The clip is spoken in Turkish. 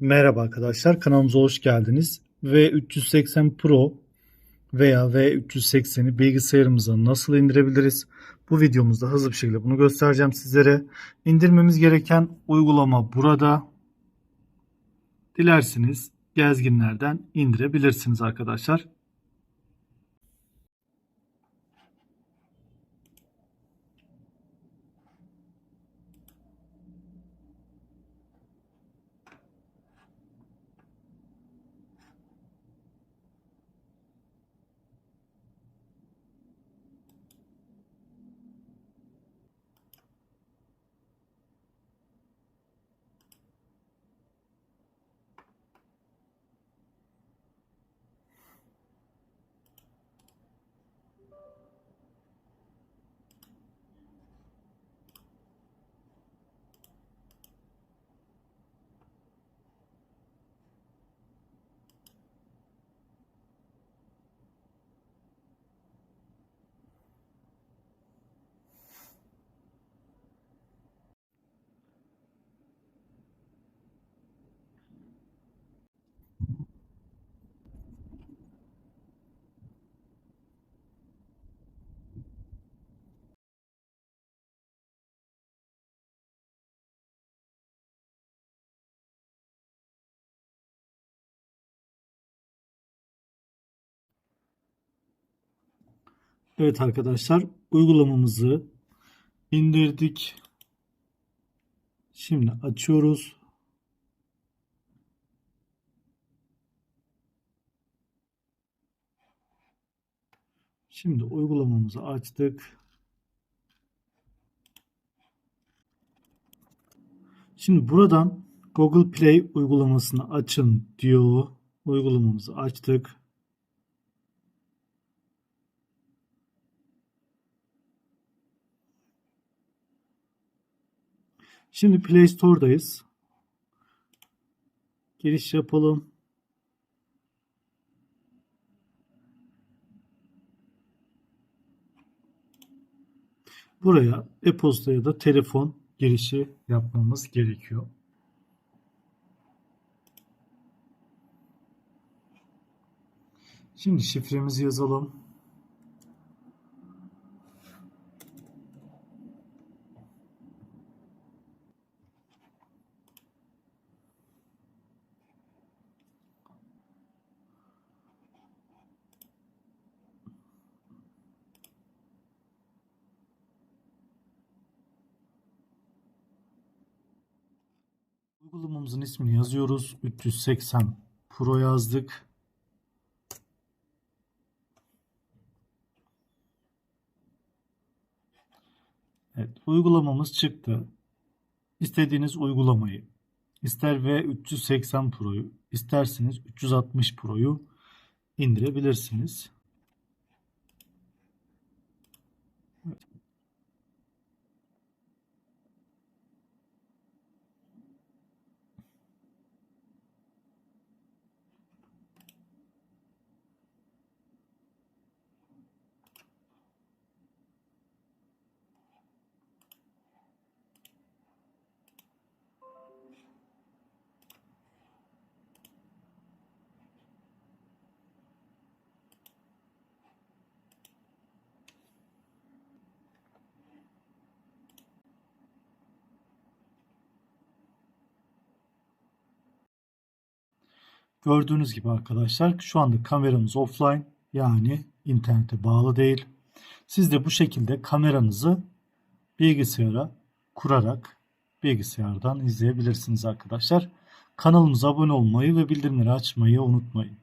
Merhaba arkadaşlar, kanalımıza hoş geldiniz. V380 Pro veya V380'i bilgisayarımıza nasıl indirebiliriz? Bu videomuzda hızlı bir şekilde bunu göstereceğim sizlere. İndirmemiz gereken uygulama burada. Dilerseniz gezginlerden indirebilirsiniz arkadaşlar. Evet arkadaşlar, uygulamamızı indirdik. Şimdi açıyoruz. Şimdi uygulamamızı açtık. Şimdi buradan Google Play uygulamasını açın diyor. Uygulamamızı açtık. Şimdi Play Store'dayız. Giriş yapalım. Buraya e-posta ya da telefon girişi yapmamız gerekiyor. Şimdi şifremizi yazalım. Uygulamamızın ismini yazıyoruz. 380 Pro yazdık. Evet, uygulamamız çıktı. İstediğiniz uygulamayı, ister V380 Pro'yu, isterseniz 360 Pro'yu indirebilirsiniz. Gördüğünüz gibi arkadaşlar şu anda kameramız offline yani internete bağlı değil. Siz de bu şekilde kameranızı bilgisayara kurarak bilgisayardan izleyebilirsiniz arkadaşlar. Kanalımıza abone olmayı ve bildirimleri açmayı unutmayın.